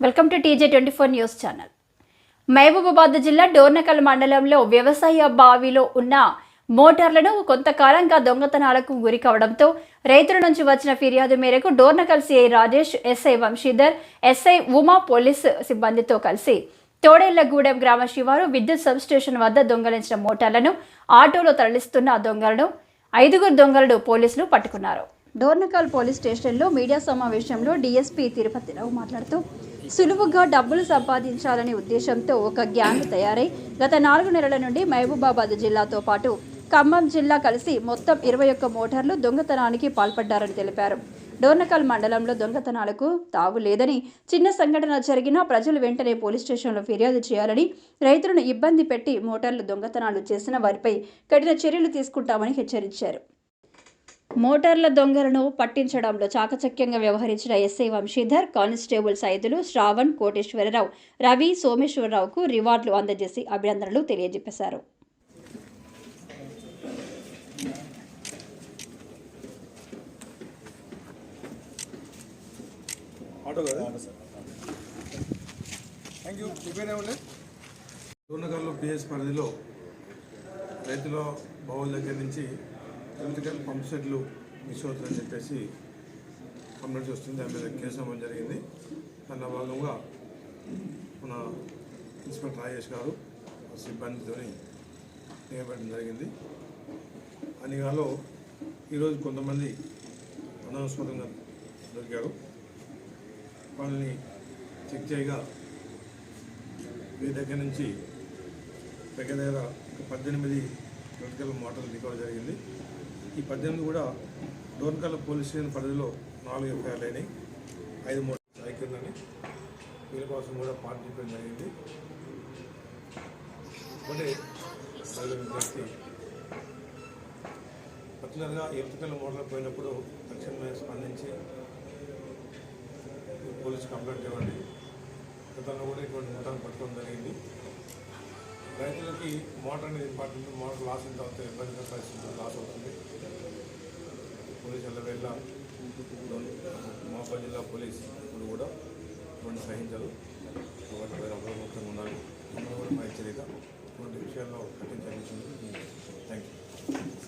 Welcome to TJ twenty four news channel. Mahabubabad జిల్లా డోర్నకల్ మండలంలో వ్యవసాయ బావిలో ఉన్న మోటార్లను కొంతకాలంగా దొంగతనాలకు గురి కావడంతో రైతుల నుంచి వచ్చిన ఫిర్యాదు మేరకు Dornakal CI Rajesh SI Vamshidhar SI Uma police సిబ్బందితో కలిసి తోడేళ్ళగూడెం గ్రామ శివారు విద్యుత్ సబ్స్టేషన్ వద్ద దొంగలించిన మోటార్లను ఆటోలో తరలిస్తున్న దొంగలను ఐదుగురు దొంగలను పోలీసులు పట్టుకున్నారు. డోర్నకల్ పోలీస్ స్టేషన్లో మీడియా సమావేశంలో డీఎస్పీ తిరుపతిరావు మాట్లాడుతూ సులువుగా డబ్బులు సంపాదించాలనే ఉద్దేశంతో ఒక గ్యాంగ్ తయారై గత నాలుగు నెలల నుండి మహబూబాబాద్ జిల్లాతో పాటు ఖమ్మం జిల్లా కలిసి మొత్తం ఇరవై ఒక్క మోటార్లు దొంగతనానికి పాల్పడ్డారని తెలిపారు. డోర్నకల్ మండలంలో దొంగతనాలకు తావు లేదని చిన్న సంఘటన జరిగినా ప్రజలు వెంటనే పోలీస్ స్టేషన్లో ఫిర్యాదు చేయాలని రైతులను ఇబ్బంది పెట్టి మోటార్లు దొంగతనాలు చేసిన వారిపై కఠిన చర్యలు తీసుకుంటామని హెచ్చరించారు. మోటార్ల దొంగలను పట్టించడంలో చాకచక్యంగా వ్యవహరించిన ఎస్ఐ వంశీధర్ కానిస్టేబుల్ సైదులు శ్రావణ్ కోటేశ్వరరావు రవి సోమేశ్వరరావుకు రివార్డులు అందజేసి అభినందనలు తెలియజెప్పేశారు. పరిధిలో రైతుల బావుల దగ్గర నుంచి ఎలక్ట్రికల్ పంప్ సెట్లు మిస్ అవుతుందని చెప్పేసి కంప్లైంట్ వస్తుంది దాని మీద కేసు అవ్వడం జరిగింది. దానిలో భాగంగా మన ఇన్స్పెక్టర్ రాజేష్ గారు సిబ్బందితో నియమించడం జరిగింది. అనిగాలో ఈరోజు కొంతమంది అనవసరంగా దొరికారు. వాళ్ళని చెక్ చేయగా మీ దగ్గర నుంచి దగ్గర దగ్గర ఒక పద్దెనిమిది క్రిటికల్ మోటార్లు రికవర్ జరిగింది. ఈ పద్దెనిమిది కూడా డోర్నకల్ పోలీస్ స్టేషన్ పరిధిలో నాలుగు ఎఫ్ఐఆర్లు అయినాయి. ఐదు మూడు సైకిళ్ళని వీళ్ళ కోసం కూడా పార్టిసిపేట్ జరిగింది. ఒకటే పల్లె విద్యార్థి పర్టికులర్గా ఎలక్ట్రికల్ మోటార్ పోయినప్పుడు తక్షణమే స్పందించి పోలీస్ కంప్లైంట్ ఇవ్వండి. గతంలో కూడా ఇటువంటి మోటార్ పట్టుకోవడం జరిగింది. రైతులకి మోటార్ అనేది ఇంపార్టెంట్ మోటార్ లాస్ అయిన తర్వాత ఇబ్బందికర పరిస్థితి పోలీసు ఎల్లవేళ్ళ జిల్లా పోలీస్ ఇప్పుడు కూడా ఇటువంటి సహించదు కాబట్టి వేరే అప్రమత్తంగా ఉండాలి. మనం కూడా మా హెచ్చరిక ఇటువంటి విషయాల్లో కఠిన చర్చించింది థ్యాంక్ యూ.